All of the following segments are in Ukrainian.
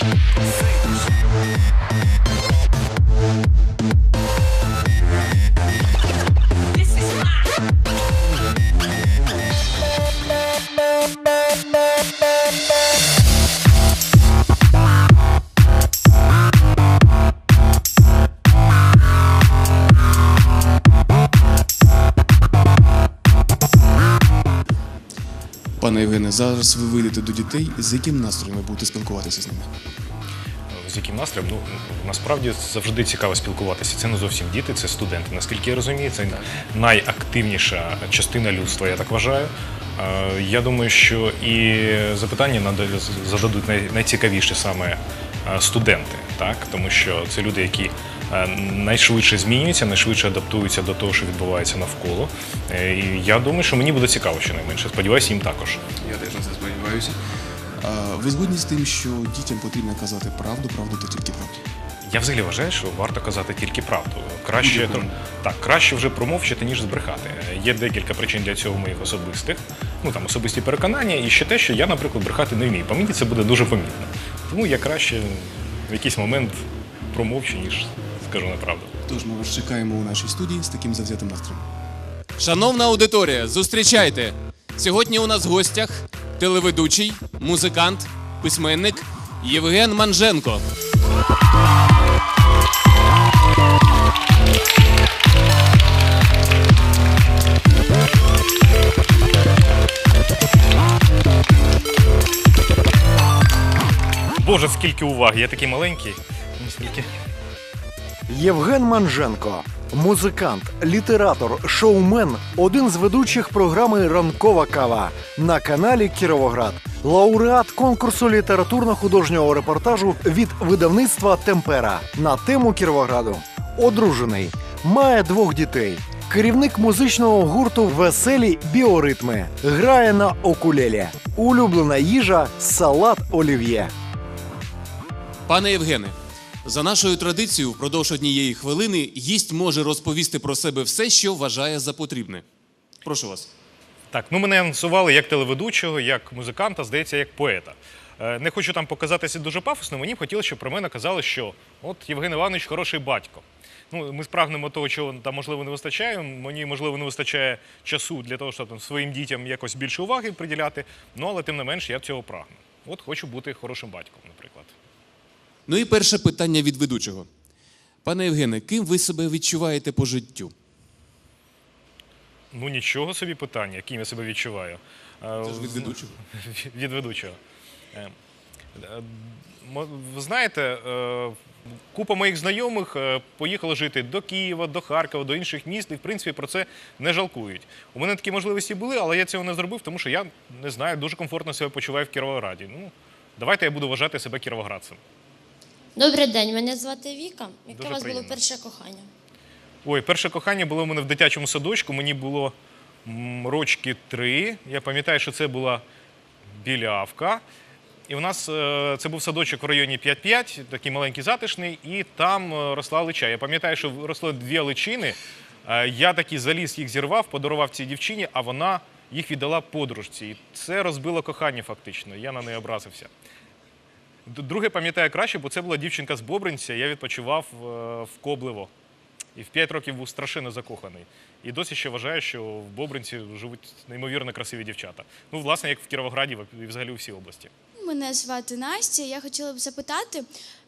Пане вийдете до дітей. З яким настроєм ви будете спілкуватися з ними? З яким настроєм? Ну насправді завжди цікаво спілкуватися. Це не зовсім діти, це студенти. Наскільки я розумію, це найактивніша частина людства, я так вважаю. Е, Я думаю, що і запитання зададуть най- найцікавіші саме е, студенти, так тому що це люди, які найшвидше змінюються, найшвидше адаптуються до того, що відбувається навколо. Е, І я думаю, що мені буде цікаво щонайменше. Сподіваюся, їм також. Я теж на це сподіваюся. Ви згодні з тим, що дітям потрібно казати правду, правду та тільки правду? Я взагалі вважаю, що варто казати тільки правду. Краще Будь-якому. так, краще вже промовчати, ніж збрехати. Є декілька причин для цього моїх особистих. Ну там особисті переконання, і ще те, що я, наприклад, брехати не вмію. По мені це буде дуже помітно. Тому я краще в якийсь момент промовчу, ніж скажу неправду. Тож ми вас чекаємо у нашій студії з таким завзятим настроєм. Шановна аудиторія, зустрічайте! Сьогодні у нас в гостях телеведучий, музикант, письменник Євген Манженко. Боже, скільки уваги! Я такий маленький. Скільки. Євген Манженко, музикант, літератор, шоумен, один з ведучих програми Ранкова кава на каналі Кіровоград, лауреат конкурсу літературно-художнього репортажу від видавництва Темпера на тему Кіровограду. Одружений, має двох дітей. Керівник музичного гурту Веселі біоритми грає на окулелі. Улюблена їжа салат олів'є. Пане Євгене, за нашою традицією, впродовж однієї хвилини гість може розповісти про себе все, що вважає за потрібне. Прошу вас. Так, ну мене анонсували як телеведучого, як музиканта, здається, як поета. Е, Не хочу там показатися дуже пафосно, мені б хотілося, щоб про мене казали, що от Євген Іванович хороший батько. Ну, ми спрагнемо того, чого там можливо не вистачає. Мені можливо не вистачає часу для того, щоб там своїм дітям якось більше уваги приділяти. Ну але тим не менш я цього прагну. От хочу бути хорошим батьком, наприклад. Ну і перше питання від ведучого. Пане Євгене, ким ви себе відчуваєте по життю? Ну нічого собі питання, яким я себе відчуваю. Е, Це ж від ведучого. від ведучого. Е, е, Ви знаєте, е, купа моїх знайомих е, поїхала жити до Києва, до Харкова, до інших міст, і в принципі про це не жалкують. У мене такі можливості були, але я цього не зробив, тому що я не знаю, дуже комфортно себе почуваю в Кіровограді. Ну, давайте я буду вважати себе кіровоградцем. Добрий день, мене звати Віка. Яке Дуже у вас було перше кохання? Ой, перше кохання було у мене в дитячому садочку. Мені було м, рочки три. Я пам'ятаю, що це була білявка. І у нас е, це був садочок в районі 5-5, такий маленький затишний, і там е, росла лича. Я пам'ятаю, що росли дві личини. Е, Я такий заліз їх зірвав, подарував цій дівчині, а вона їх віддала подружці. І це розбило кохання фактично. Я на неї образився. Друге пам'ятаю краще, бо це була дівчинка з Бобринця. Я відпочивав е, в Коблево. І в 5 років був страшенно закоханий. І досі ще вважаю, що в Бобринці живуть неймовірно красиві дівчата. Ну, власне, як в Кіровограді і взагалі у всій області. Мене звати Настя. Я хотіла б запитати,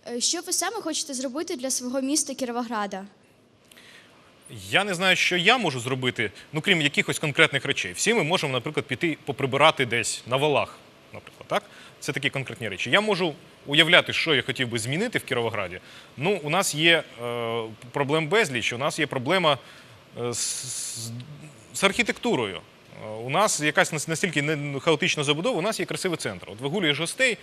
е, що ви саме хочете зробити для свого міста Кіровограда? Я не знаю, що я можу зробити, ну крім якихось конкретних речей. Всі ми можемо, наприклад, піти поприбирати десь на валах, наприклад, так? Це такі конкретні речі. Я можу уявляти, що я хотів би змінити в Кіровограді. Ну, у нас є е, проблем безліч, у нас є проблема е, з, з- архітектурою. Е, У нас якась настільки хаотична забудова, у нас є красивий центр. От вигулюєш гостей,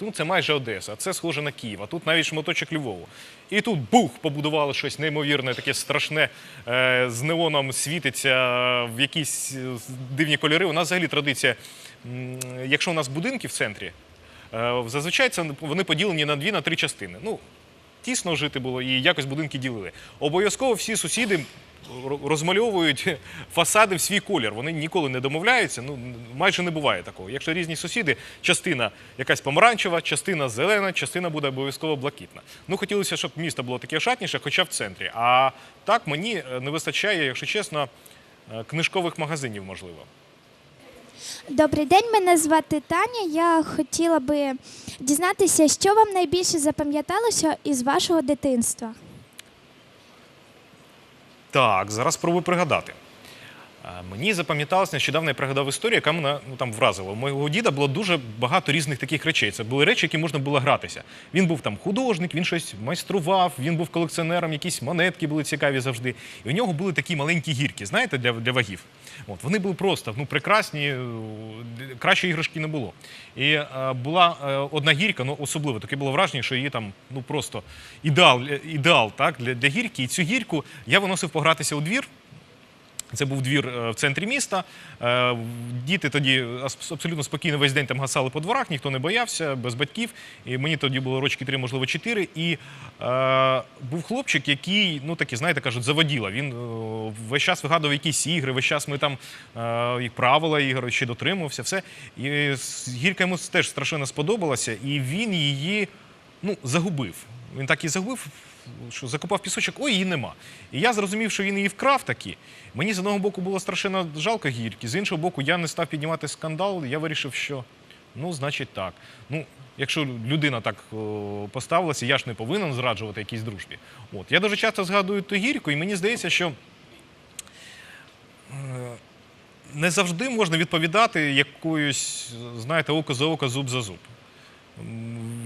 ну це майже Одеса, це схоже на Київ, а тут навіть шматочок Львову. І тут бух, побудували щось неймовірне, таке страшне, е, з неоном світиться в якісь дивні кольори. У нас взагалі традиція, якщо у нас будинки в центрі, зазвичай це вони поділені на дві, на три частини. Ну, тісно жити було і якось будинки ділили. Обов'язково всі сусіди розмальовують фасади в свій колір. Вони ніколи не домовляються. Ну майже не буває такого. Якщо різні сусіди, частина якась помаранчева, частина зелена, частина буде обов'язково блакитна. Ну хотілося, щоб місто було таке шатніше, хоча в центрі. А так мені е, не вистачає, якщо чесно, е, книжкових магазинів, можливо. Добрий день, мене звати Таня. Я хотіла би дізнатися, що вам найбільше запам'яталося із вашого дитинства. Так, зараз спробую пригадати. Мені запам'яталась нещодавно я пригадав історію, яка мене ну, там вразила. У моєго діда було дуже багато різних таких речей. Це були речі, які можна було гратися. Він був там художник, він щось майстрував, він був колекціонером, якісь монетки були цікаві завжди. І у нього були такі маленькі гірки, знаєте, для, для вагів. От, вони були просто ну, прекрасні, е, кращої іграшки не було. І е, була е, одна гірка, ну особливо таке було враження, що її там ну просто ідеал, е, ідеал так, для, для гірки. І цю гірку я виносив погратися у двір. Це був двір е, в центрі міста. Е, Діти тоді абс- абсолютно спокійно весь день там гасали по дворах, ніхто не боявся, без батьків. І мені тоді було рочки три, можливо, чотири. І е, був хлопчик, який, ну такі, знаєте, кажуть, заводіла. Він е, весь час вигадував якісь ігри, весь час ми там е, правила ігор ще дотримувався, все. І гірка йому теж страшенно сподобалася, і він її ну, загубив. Він так і загубив, що закопав пісочок, ой, її нема. І я зрозумів, що він її вкрав таки. Мені з одного боку було страшенно жалко гірки, з іншого боку, я не став піднімати скандал. Я вирішив, що ну, значить так. Ну, якщо людина так о, поставилася, я ж не повинен зраджувати якійсь дружбі. От. Я дуже часто згадую ту гірку, і мені здається, що не завжди можна відповідати якоюсь, знаєте, око за око, зуб за зуб.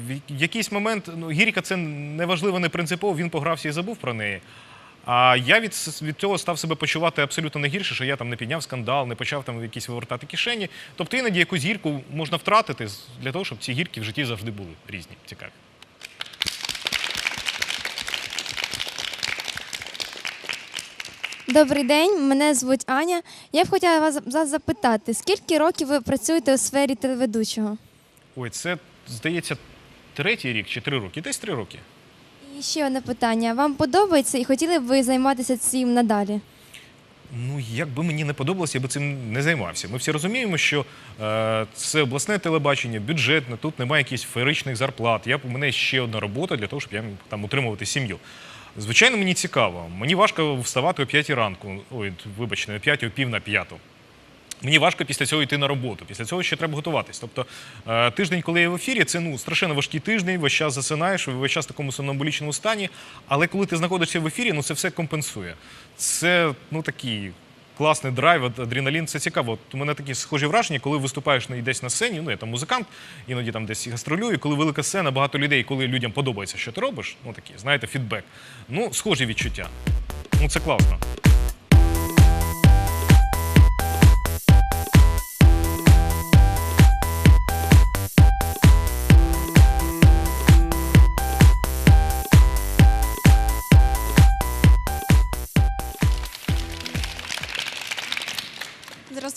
В якийсь момент ну, гірка це не важливо, не принципово, він погрався і забув про неї. А я від, від цього став себе почувати абсолютно не гірше, що я там не підняв скандал, не почав там якісь вивертати кишені. Тобто іноді якусь гірку можна втратити для того, щоб ці гірки в житті завжди були різні, цікаві. Добрий день, мене звуть Аня. Я б хотіла вас запитати, скільки років ви працюєте у сфері телеведучого? Ой, це здається третій рік чи три роки? Десь три роки. І ще одне питання. Вам подобається і хотіли б ви займатися цим надалі? Ну, якби мені не подобалося, я би цим не займався. Ми всі розуміємо, що е, це обласне телебачення, бюджетне, тут немає якихось феєричних зарплат. Я, у мене ще одна робота для того, щоб я там утримувати сім'ю. Звичайно, мені цікаво. Мені важко вставати о 5 ранку. Ой, вибачте, о 5, а о пів на п'яту. Мені важко після цього йти на роботу. Після цього ще треба готуватись. Тобто е, тиждень, коли я в ефірі, це ну страшенно важкий тиждень, весь час засинаєш, весь час в такому сомнамбулічному стані. Але коли ти знаходишся в ефірі, ну це все компенсує. Це ну такий класний драйв, адреналін. Це цікаво. От у мене такі схожі враження, коли виступаєш на- десь на сцені. Ну я там музикант, іноді там десь гастролюю. Коли велика сцена, багато людей, коли людям подобається, що ти робиш, ну такі, знаєте, фідбек. Ну, схожі відчуття. Ну це класно.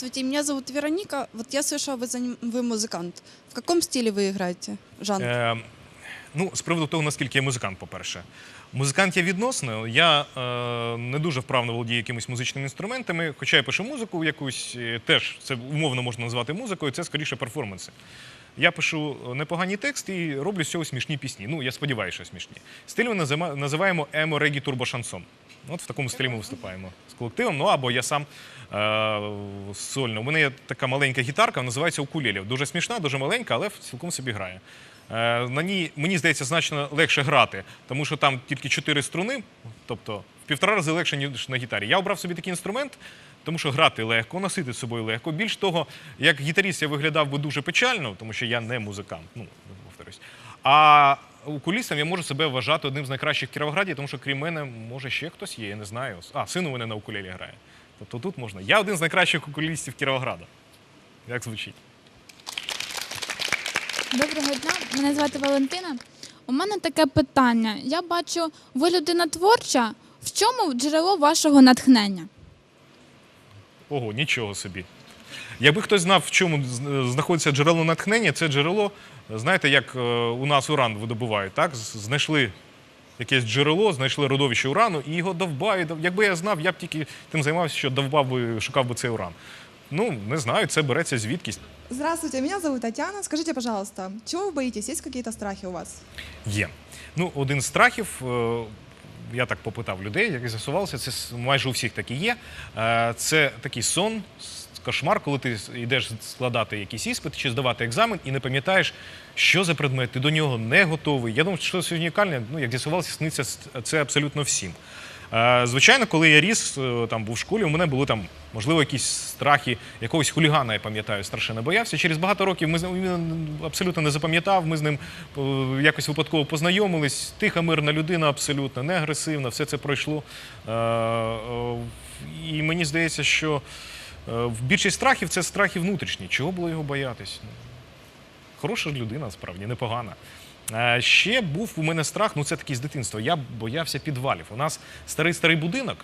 Здравствуйте, меня зовут Вероника. Вот я слышала, вы, заним- вы музыкант. В каком стиле вы играете? Жанр? Е, ну, з приводу того, наскільки я музикант, по-перше. Музикант я відносно. Я е, не дуже вправно володію якимись музичними інструментами, хоча я пишу музику якусь, е, теж це умовно можна назвати музикою, це скоріше перформанси. Я пишу непогані тексти і роблю з цього смішні пісні. Ну, я сподіваюся, що смішні. Стиль ми назима- називаємо емо регі турбо шансон. От в такому стилі ми виступаємо з колективом. Ну або я сам е, сольно. У мене є така маленька гітарка, називається укулелі. Дуже смішна, дуже маленька, але цілком собі грає. Е, на ній, мені здається, значно легше грати, тому що там тільки чотири струни, тобто в півтора рази легше, ніж на гітарі. Я обрав собі такий інструмент, тому що грати легко, носити з собою легко. Більш того, як гітаріст я виглядав би дуже печально, тому що я не музикант, ну, повторюсь. А укулістом я можу себе вважати одним з найкращих в Кіровограді, тому що крім мене, може, ще хтось є, я не знаю. А, син у мене на укулелі грає. Тобто тут можна. Я один з найкращих укулістів Кіровограда. Як звучить? Доброго дня, мене звати Валентина. У мене таке питання. Я бачу, ви людина творча. В чому джерело вашого натхнення? Ого, нічого собі. Якби хтось знав, в чому знаходиться джерело натхнення, це джерело, знаєте, як е, у нас уран видобувають, так? Знайшли якесь джерело, знайшли родовище урану і його довбають. Дов- Якби я знав, я б тільки тим займався, що довбав би, шукав би цей уран. Ну, не знаю, це береться звідкись. Здравствуйте, меня зовут Татьяна. Скажите, пожалуйста, чего вы боитесь? Есть какие-то страхи у вас? Є. Ну, один з страхів, е, я так попитав людей, як з'ясувалося, це с- майже у всіх такі є. Е, Це такий сон, с- кошмар, коли ти йдеш складати якийсь іспит чи здавати екзамен і не пам'ятаєш, що за предмет, ти до нього не готовий. Я думаю, що це унікальне, ну, як з'ясувалося, сниться це абсолютно всім. Звичайно, коли я ріс, е, там був в школі, у мене були там, можливо, якісь страхи якогось хулігана, я пам'ятаю, страшенно боявся. Через багато років ми він абсолютно не запам'ятав. Ми з ним е, якось випадково познайомились. Тиха, мирна людина, абсолютно не агресивна, все це пройшло. Е, І мені здається, що в більшість страхів це страхи внутрішні. Чого було його боятись? Ну, Хороша людина, насправді, непогана. Е, Ще був у мене страх, ну це такий з дитинства. Я боявся підвалів. У нас старий старий будинок,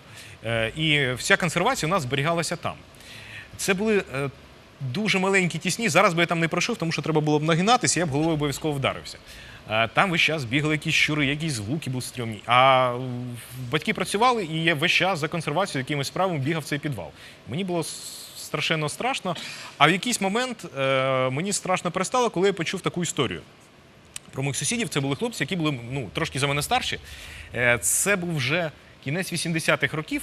е, і вся консервація у нас зберігалася там. Це були е, дуже маленькі тісні. Зараз би я там не пройшов, тому що треба було б нагинатися, я б головою обов'язково вдарився. Е, Там весь час бігали якісь щури, якісь звуки були стрьомні. А е, батьки працювали, і я весь час за консервацією якимось справами бігав в цей підвал. Мені було страшенно страшно. А в якийсь момент е, мені страшно перестало, коли я почув таку історію. Про моїх сусідів це були хлопці, які були ну, трошки за мене старші. Це був вже кінець 80-х років,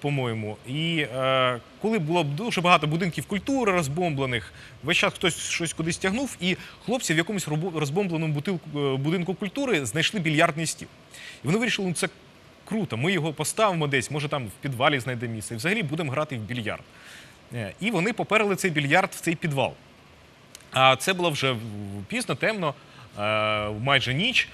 по-моєму. І е, коли було дуже багато будинків культури розбомблених, весь час хтось щось кудись тягнув, і хлопці в якомусь розбомбленому бутилку- е, будинку культури знайшли більярдний стіл. І вони вирішили, ну це круто, ми його поставимо десь, може там в підвалі знайдемо місце. І взагалі будемо грати в більярд. Е, І вони поперли цей більярд в цей підвал. А це було вже пізно, темно, е, майже ніч.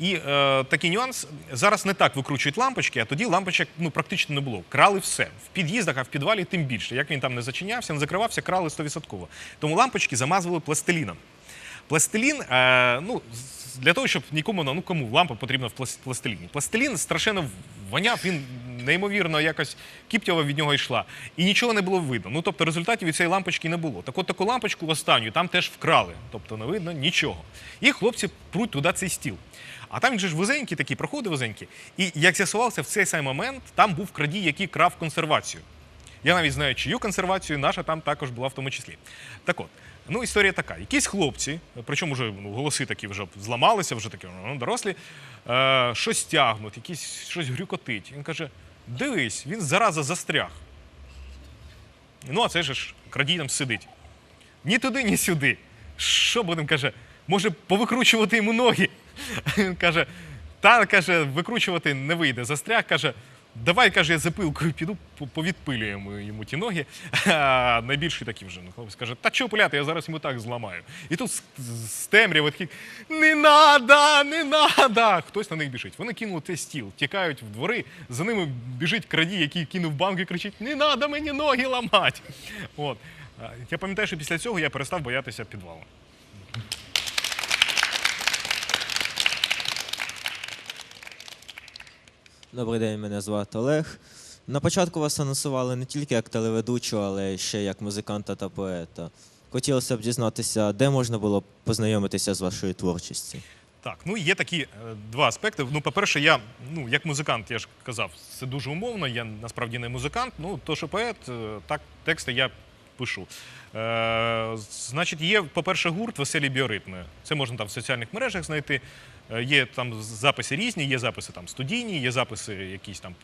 І е, такий нюанс зараз не так викручують лампочки, а тоді лампочок ну, практично не було. Крали все. В під'їздах, а в підвалі тим більше. Як він там не зачинявся, не закривався, крали 100%. Тому лампочки замазували пластиліном. Пластилін, е, ну, для того, щоб нікому, ну кому лампа потрібна в плас- пластиліні. Пластилін страшенно воняв, він неймовірно якось кіптєва від нього йшла. І нічого не було видно. Ну, тобто результатів від цієї лампочки не було. Так от таку лампочку останню там теж вкрали. Тобто не видно нічого. І хлопці пруть туди цей стіл. А там же ж вузенький такий, проходи вузенький. І як з'ясувалося, в цей самий момент там був крадій, який крав консервацію. Я навіть знаю, чию консервацію, наша там також була в тому числі. Так от, ну історія така: якісь хлопці, причому вже ну, голоси такі вже зламалися, вже такі ну, дорослі, е, щось тягнуть, якісь щось грюкотить. Він каже: дивись, він зараза застряг. Ну, а це ж крадій там сидить. Ні туди, ні сюди. Що будемо, каже, може повикручувати йому ноги? Він каже, та каже, викручувати не вийде. Застряг, каже, давай, каже, я запилкою піду, повідпилюємо йому ті ноги. А найбільший такий вже ну, хлопець каже, та чого пиляти, я зараз йому так зламаю. І тут з, з темряви такий, не надо, не надо. Хтось на них біжить. Вони кинули цей стіл, тікають в двори, за ними біжить крадій, який кинув банк і кричить: Не надо мені ноги ламати. От. Я пам'ятаю, що після цього я перестав боятися підвалу. Добрий день, мене звати Олег. На початку вас анонсували не тільки як телеведучого, але ще як музиканта та поета. Хотілося б дізнатися, де можна було познайомитися з вашою творчістю. Так, ну є такі е, два аспекти. Ну, по-перше, я, ну, як музикант, я ж казав, це дуже умовно. Я насправді не музикант. Ну, то, що поет, е, так, тексти я пишу. Е, значить, є, по-перше, гурт веселі біоритми. Це можна там в соціальних мережах знайти. Е, є там записи різні, є записи там студійні, є записи якісь там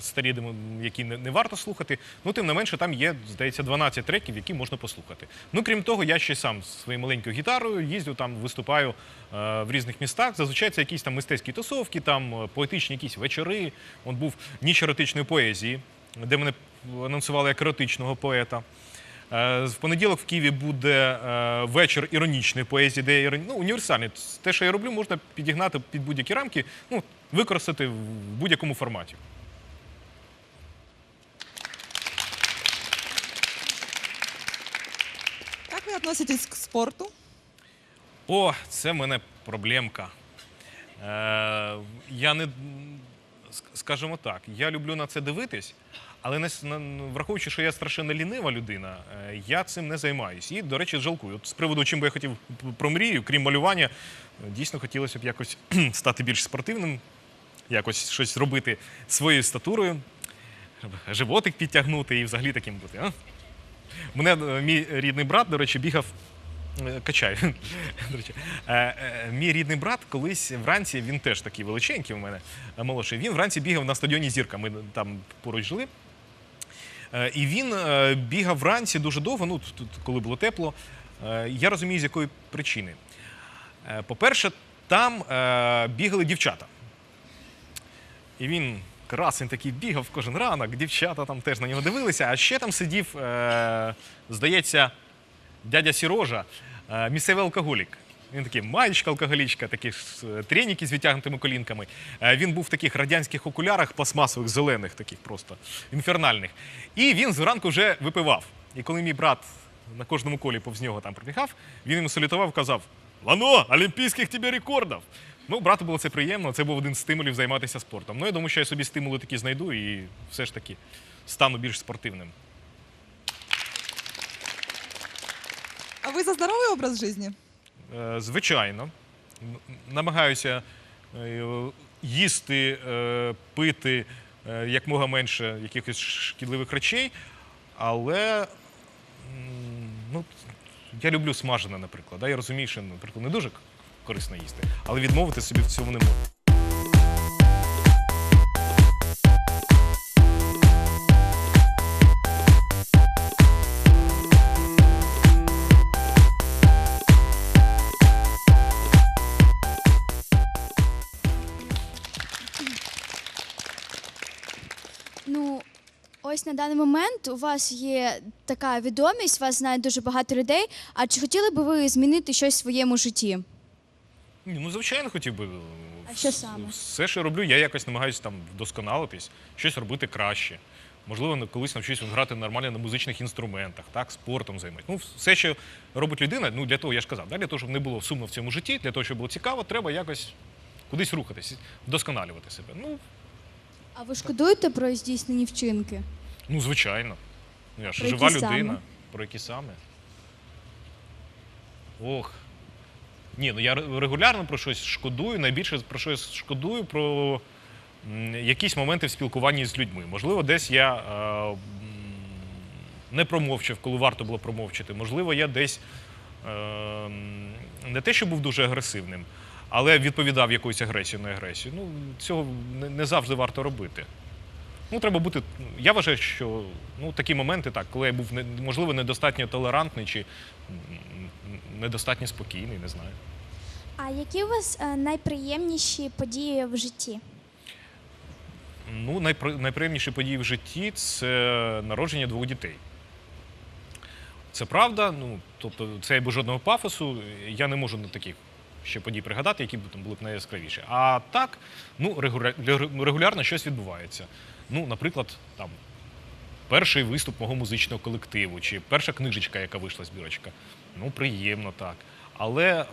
старі, які не, не варто слухати. Ну, тим не менше, там є, здається, 12 треків, які можна послухати. Ну, крім того, я ще сам зі своєю маленькою гітарою їздю там, виступаю е, в різних містах. Зазвичай це якісь там мистецькі тусовки, там е, поетичні якісь вечори. От був ніч еротичної поезії, де мене анонсували як еротичного поета. Е, В понеділок в Києві буде е, вечір іронічної поезії, де іроні... ну, універсальний. Те, що я роблю, можна підігнати під будь-які рамки, ну, використати в будь-якому форматі. Как вы относитесь к спорту? О, це в мене проблемка. Е, я не, скажімо так, я люблю на це дивитись, але ну, враховуючи, що я страшенно лінива людина, е, я цим не займаюсь. І, до речі, жалкую. От з приводу, чим би я хотів про мрію, крім малювання, дійсно хотілося б якось стати більш спортивним. якось щось робити своєю статурою, животик підтягнути і взагалі таким бути. А? Мене е, мій рідний брат, до речі, бігав. е, Качаю. До речі. Мій рідний брат колись вранці, він теж такий величенький у мене молодший. Він вранці бігав на стадіоні Зірка. Ми там поруч жили. Е, І він е, бігав вранці дуже довго, ну, тут, коли було тепло. Е, Я розумію, з якої причини. По-перше, там бігали дівчата. І він красень такий бігав кожен ранок, дівчата там теж на нього дивилися, а ще там сидів, здається, дядя Сірожа, місцевий алкоголік. Він такий маєчка алкоголічка, такі е, треніки з відтягнутими колінками. Е, Він був в таких радянських окулярах пластмасових, зелених, таких просто інфернальних. І він зранку вже випивав. І коли мій брат на кожному колі повз нього там пробігав, він йому салютував, казав: Лано, олімпійських тебе рекордів! Ну, брату було це приємно, це був один з стимулів займатися спортом. Ну, я думаю, що я собі стимули такі знайду і все ж таки стану більш спортивним. А вы за здоровый образ жизни? Е, Звичайно, намагаюся е, їсти, е, пити якмога менше якихось шкідливих речей, але ну, я люблю смажене, наприклад. Я розумію, що, наприклад, не дуже корисно їсти, але відмовити собі в цьому не можу. Ось на даний момент у вас є така відомість, вас знає дуже багато людей. А чи хотіли би ви змінити щось в своєму житті? Ні, ну, звичайно, хотів би. А що саме? Все, що роблю, я якось намагаюся там вдосконалитись, щось робити краще. Можливо, колись навчусь грати нормально на музичних інструментах, так, спортом займатися. Ну, все, що робить людина, ну для того, я ж казав, да, для того, щоб не було сумно в цьому житті, для того, щоб було цікаво, треба якось кудись рухатись, вдосконалювати себе. Ну, А ви шкодуєте про здійснені вчинки? Ну звичайно. Ну, я ж Про жива які людина. саме? Про які саме? Ох. Ні, ну я ре- регулярно про щось шкодую. Найбільше про щось шкодую про м, якісь моменти в спілкуванні з людьми. Можливо, десь я е, м, не промовчав, коли варто було промовчати. Можливо, я десь е, м, не те, що був дуже агресивним, але відповідав якоюсь агресією на агресію. Ну, цього не, не завжди варто робити. Ну, треба бути. Я вважаю, що ну, такі моменти, так, коли я був можливо недостатньо толерантний чи недостатньо спокійний, не знаю. А які у вас е, найприємніші події в житті? Ну, найпри- найприємніші події в житті це народження двох дітей. Це правда, ну, тобто це без жодного пафосу. Я не можу на таких ще подій пригадати, які б там були б найяскравіші. А так, ну, регуля- регулярно щось відбувається. Ну, наприклад, там перший виступ мого музичного колективу, чи перша книжечка, яка вийшла збірочка. Ну, приємно так. Але е,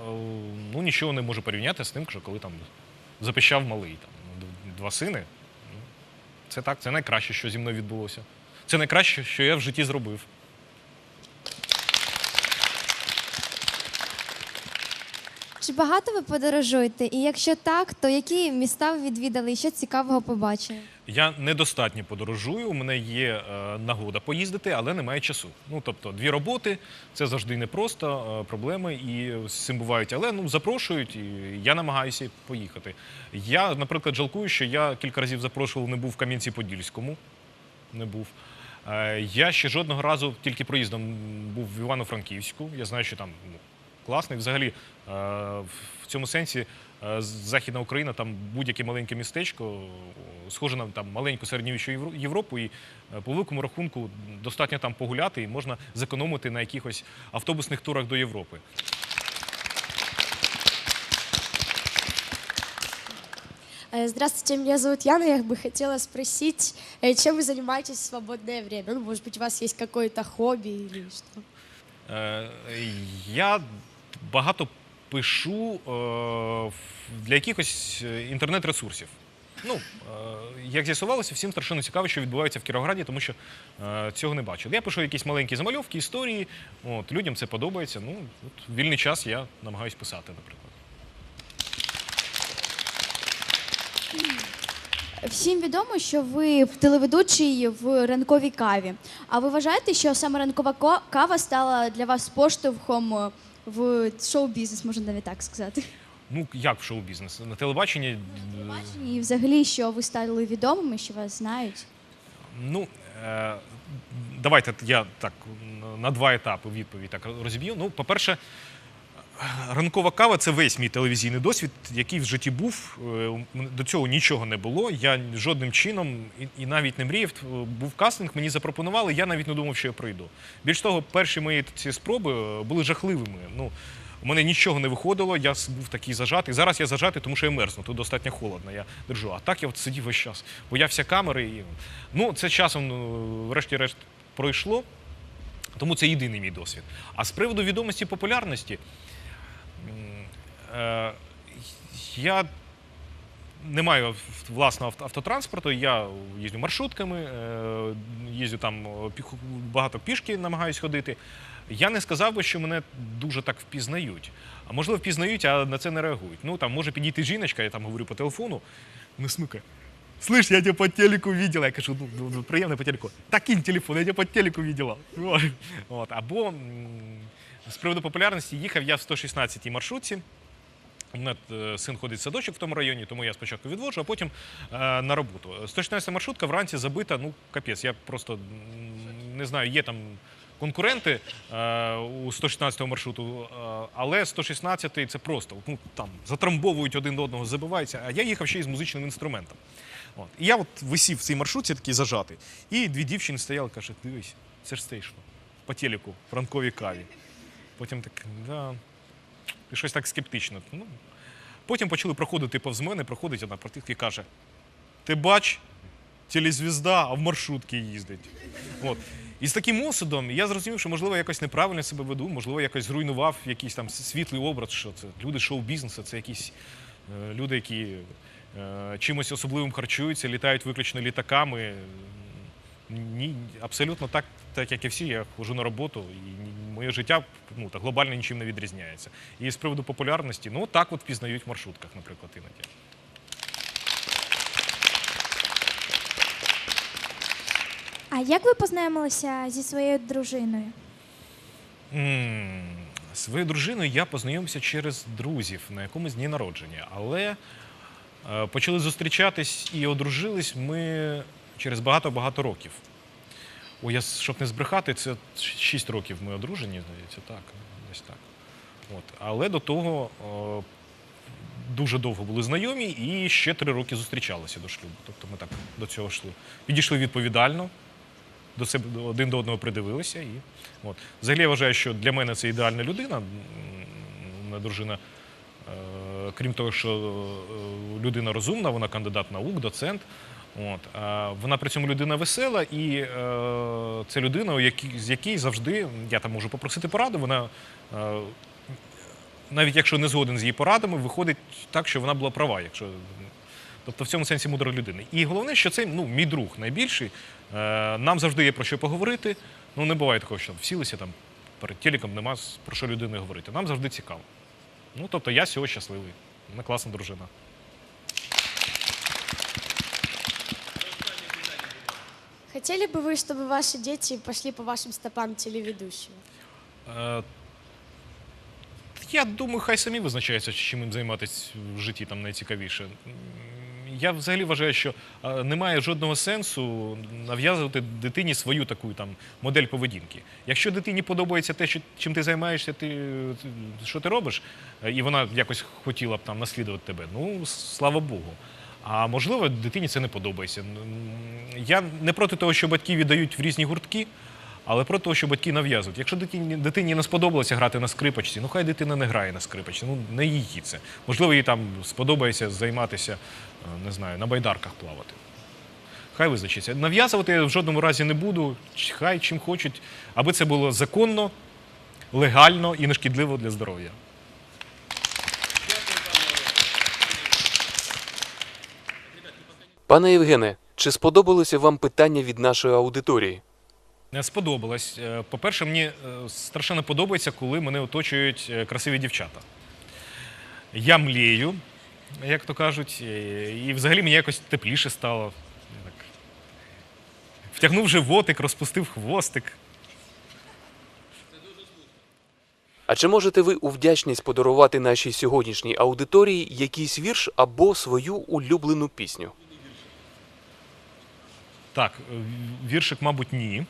ну, нічого не можу порівняти з тим, що коли там запищав малий, там, ну, два сини. Ну, Це так, це найкраще, що зі мною відбулося. Це найкраще, що я в житті зробив. Чи багато ви подорожуєте? І якщо так, то які міста ви відвідали і що цікавого побачили? Я недостатньо подорожую. У мене є е, нагода поїздити, але немає часу. Ну тобто, дві роботи це завжди непросто, е, проблеми і з цим бувають. Але ну запрошують, і я намагаюся поїхати. Я, наприклад, жалкую, що я кілька разів запрошував, не був в Кам'янці-Подільському. Не був. Е, Я ще жодного разу тільки проїздом був в Івано-Франківську. Я знаю, що там ну, класний. Взагалі, е, в цьому сенсі е, Західна Україна, там будь-яке маленьке містечко, е, схоже на там маленьку середньовічну Євро- Європу, і е, по великому рахунку достатньо там погуляти і можна зекономити на якихось автобусних турах до Європи. Э, Здравствуйте, меня зовут Яна. Я бы хотела спросить, э, чем вы занимаетесь в свободное время? Ну, может быть, у вас есть какое-то хобби или что? Е, Я багато пишу е, для якихось е, інтернет-ресурсів. Ну, е, як з'ясувалося, всім страшенно цікаво, що відбувається в Кіровограді, тому що цього не бачили. Я пишу якісь маленькі замальовки, історії. От, людям це подобається. Ну, от, вільний час я намагаюсь писати, наприклад. Всім відомо, що ви телеведучий в ранковій каві. А ви вважаєте, що саме ранкова ко- кава стала для вас поштовхом в шоу-бізнес, можна навіть так сказати? Ну, як в шоу-бізнес? На телебаченні. е, І взагалі, що ви стали відомими, що вас знають? Ну, е, давайте я так на два етапи відповідь так розіб'ю. Ну, по-перше, ранкова кава це весь мій телевізійний досвід, який в житті був. Е, До цього нічого не було. Я жодним чином і, навіть не мріяв. Був кастинг, мені запропонували, я навіть не думав, що я прийду. Більш того, перші мої ці спроби е, були жахливими. Ну, у мене нічого не виходило, я був такий зажатий. Зараз я зажатий, тому що я мерзну, тут достатньо холодно, я держу. А так я от сидів весь час, боявся камери. І... Ну, це часом, врешті-решт, пройшло. Тому це єдиний мій досвід. А з приводу відомості популярності, е, я не маю власного автотранспорту, я їздю маршрутками, е, їздю там багато пішки намагаюсь ходити. Я не сказав би, що мене дуже так впізнають. А можливо, впізнають, а на це не реагують. Ну там може підійти жіночка, я там говорю по телефону, не смикає. Слышь, я тебя по телеку видела. Я кажу, ну, ну, ну, по телеку. Та кинь телефон, я тебя по телеку видела. От. Або з приводу популярності їхав я в 116-й маршрутці. Мене син ходить в садочок в тому районі, тому я спочатку відводжу, а потім е, на роботу. 116 маршрутка вранці забита, ну капець. Я просто не знаю, є там конкуренти е, у 116 маршруту, е, але 116 це просто ну, там затрамбовують один до одного, забиваються. А я їхав ще й з музичним інструментом. От. І я от висів в цій маршрутці такий зажатий. І дві дівчини стояли, кажуть, дивись, це ж стейшно. По телеку, в ранковій каві. Потім так, да. І щось так скептично. Ну, потім почали проходити повз мене, проходить одна партійка і каже: Ти бач, телезвізда, а в маршрутці їздить. От. І з таким осудом я зрозумів, що можливо якось неправильно себе веду, можливо, якось зруйнував якийсь там світлий образ, що це люди шоу-бізнесу, це якісь е, люди, які е, чимось особливим харчуються, літають виключно літаками. Ні, абсолютно так, так як і всі. Я ходжу на роботу, і моє життя ну, так, глобально нічим не відрізняється. І з приводу популярності, ну так от впізнають в маршрутках, наприклад, іноді. А як ви познайомилися зі своєю дружиною? М, Своєю дружиною я познайомився через друзів на якомусь дні народження, але е, почали зустрічатись і одружились ми через багато-багато років. О, я, щоб не збрехати, це 6 років ми одружені, здається, так, десь так. От. Але до того е, дуже довго були знайомі і ще 3 роки зустрічалися до шлюбу. Тобто ми так до цього йшли. Підійшли відповідально, до себе один до одного придивилися. І, от. Взагалі я вважаю, що для мене це ідеальна людина. Моя дружина, е, крім того, що е, людина розумна, вона кандидат наук, доцент. От. Вона при цьому людина весела, і е, це людина, з якій завжди я там можу попросити пораду. Вона е, навіть якщо не згоден з її порадами, виходить так, що вона була права. Якщо... Тобто в цьому сенсі мудра людина. І головне, що це ну, мій друг найбільший. Е, нам завжди є про що поговорити. Ну, не буває такого, що всілися там перед телеком, нема про що людини говорити. Нам завжди цікаво. Ну, тобто я з щасливий. Вона класна дружина. Хотели бы вы, чтобы ваши дети пошли по вашим стопам телеведущего? Е, Я думаю, хай самі визначаються, чим їм займатися в житті там найцікавіше. М, Я взагалі вважаю, що е, немає жодного сенсу нав'язувати дитині свою таку там модель поведінки. Якщо дитині подобається те, що, чим ти займаєшся, ти, ти- що ти робиш, е, і вона якось хотіла б там наслідувати тебе, ну слава Богу. А можливо, дитині це не подобається. Я не проти того, що батьки віддають в різні гуртки. Але проти того, що батьки нав'язують. Якщо дитині, дитині не сподобалося грати на скрипочці, ну хай дитина не грає на скрипочці, ну не її це. Можливо, їй там сподобається займатися, е, не знаю, на байдарках плавати. Хай визначиться. Нав'язувати я в жодному разі не буду. Хай чим хочуть, аби це було законно, легально і нешкідливо для здоров'я. Пане Євгене, чи сподобалося вам питання від нашої аудиторії? Сподобалось. Е, По-перше, мені е, страшенно подобається, коли мене оточують е, красиві дівчата. Я млію, як то кажуть, і взагалі мені якось тепліше стало. Втягнув животик, розпустив хвостик. А чи можете ви у вдячність подарувати нашій сьогоднішній аудиторії якийсь вірш або свою улюблену пісню? Так, е, віршик, мабуть, ні.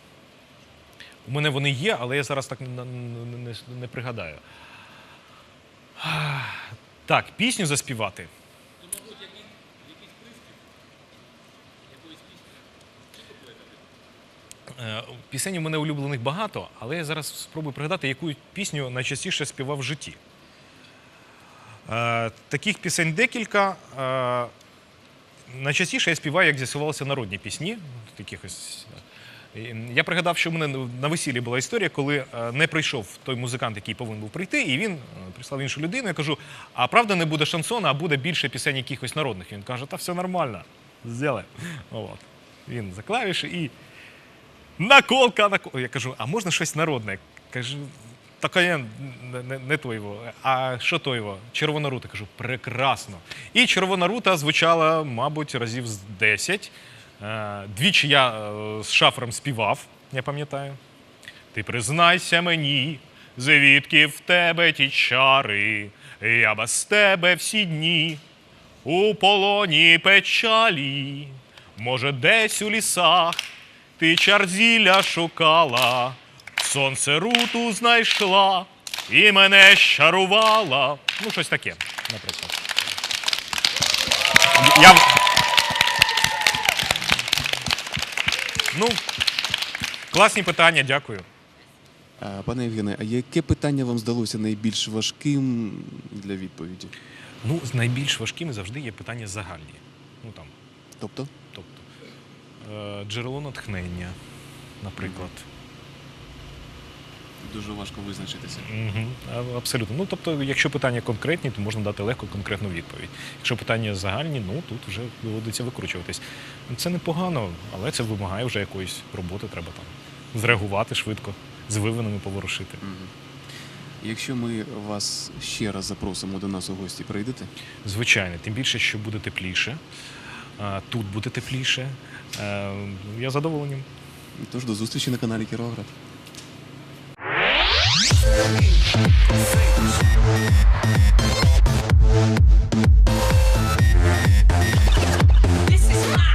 У мене вони є, але я зараз так не, не, не, пригадаю. Так, пісню заспівати. Е, Пісень у мене улюблених багато, але я зараз спробую пригадати, яку пісню найчастіше співав в житті. Е, Таких пісень декілька. Е, Найчастіше я співаю, як з'ясувалося, народні пісні. Таких ось. Я пригадав, що в мене на весіллі була історія, коли е, не прийшов той музикант, який повинен був прийти, і він е, прислав іншу людину. Я кажу: а правда не буде шансона, а буде більше пісень якихось народних. Він каже, та все нормально, зробимо. От. Він за клавіші і наколка, наколка. Я кажу, а можна щось народне? Кажу, таке я не, не, не то його. А що то його? Червона рута. Кажу, прекрасно. І червона рута звучала, мабуть, разів з 10. Е, Двічі я е, з шафером співав, я пам'ятаю. Ти признайся мені, звідки в тебе ті чари, я без тебе всі дні у полоні печалі. Може, десь у лісах ти чарзіля шукала, сонце руту знайшла і мене щарувала. Ну, щось таке, наприклад. Я... Ну, класні питання, дякую. А, Пане Євгене, а яке питання вам здалося найбільш важким для відповіді? Ну, з найбільш важкими завжди є питання загальні. Ну там. Тобто? Тобто. Е, джерело натхнення, наприклад. Дуже важко визначитися. Угу, абсолютно. Ну, тобто, якщо питання конкретні, то можна дати легко конкретну відповідь. Якщо питання загальні, ну тут вже доводиться викручуватись. Це непогано, але це вимагає вже якоїсь роботи, треба там зреагувати швидко, з вивинами поворушити. Якщо ми вас ще раз запросимо до нас у гості, прийдете? Звичайно, тим більше, що буде тепліше, тут буде тепліше. Е, Я задоволений. Тож до зустрічі на каналі Кіровоград. This is my